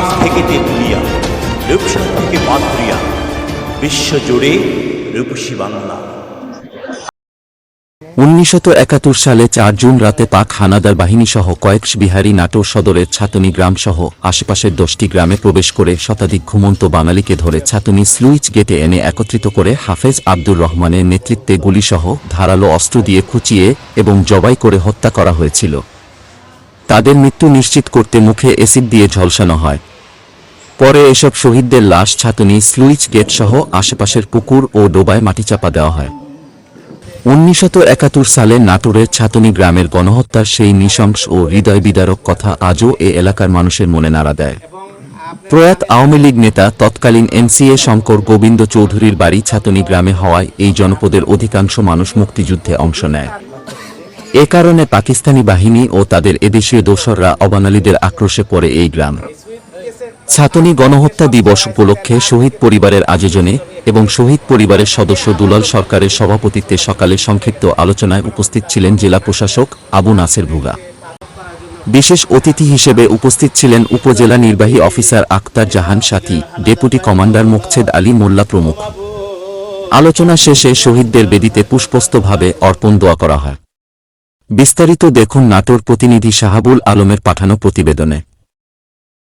টেকনাফ থেকে তেঁতুলিয়া রূপসা থেকে পাত্রিয়া বিশ্বজুড়ে রূপসী বাংলা। উনিশশত একাত্তর সালে চার জুন রাতে পাক হানাদার বাহিনীসহ কয়েক বিহারী নাটোর সদরের ছাতনি গ্রামসহ আশেপাশের দশটি গ্রামে প্রবেশ করে শতাধিক ঘুমন্ত বাঙালিকে ধরে ছাতনি স্লুইচ গেটে এনে একত্রিত করে হাফেজ আব্দুর রহমানের নেতৃত্বে গুলিসহ ধারালো অস্ত্র দিয়ে খুঁচিয়ে এবং জবাই করে হত্যা করা হয়েছিল। তাদের মৃত্যু নিশ্চিত করতে মুখে এসিড দিয়ে ঝলসানো হয়। পরে এসব শহীদদের লাশ ছাতনি স্লুইচ গেট সহ আশেপাশের পুকুর ও ডোবায় মাটি চাপা দেওয়া হয়। উনিশশত একাত্তর সালে নাটোরের ছাতনি গ্রামের গণহত্যার সেই নৃশংস ও হৃদয় বিদারক কথা আজও এ এলাকার মানুষের মনে নাড়া দেয়। প্রয়াত আওয়ামী লীগ নেতা তৎকালীন এমসিএ শঙ্কর গোবিন্দ চৌধুরীর বাড়ি ছাতনি গ্রামে হওয়ায় এই জনপদের অধিকাংশ মানুষ মুক্তিযুদ্ধে অংশ নেয়। এ কারণে পাকিস্তানি বাহিনী ও তাদের এদেশীয় দোসররা অবাঙালিদের আক্রোশে পড়ে এই গ্রাম। ছাতনী গণহত্যা দিবস উপলক্ষে শহীদ পরিবারের আয়োজনে এবং শহীদ পরিবারের সদস্য দুলাল সরকারের সভাপতিত্বে সকালে সংক্ষিপ্ত আলোচনায় উপস্থিত ছিলেন জেলা প্রশাসক আবু নাসের ভুগা। বিশেষ অতিথি হিসেবে উপস্থিত ছিলেন উপজেলা নির্বাহী officer Akhtar Jahan Sathi, deputy commander Muksed Ali Molla প্রমুখ। আলোচনা শেষে শহীদদের বেদিতে পুষ্পস্তভাবে অর্পণ দোয়া করা হয়। বিস্তারিত দেখুন নাটোর প্রতিনিধি শাহাবুল আলমের পাঠানো প্রতিবেদনে।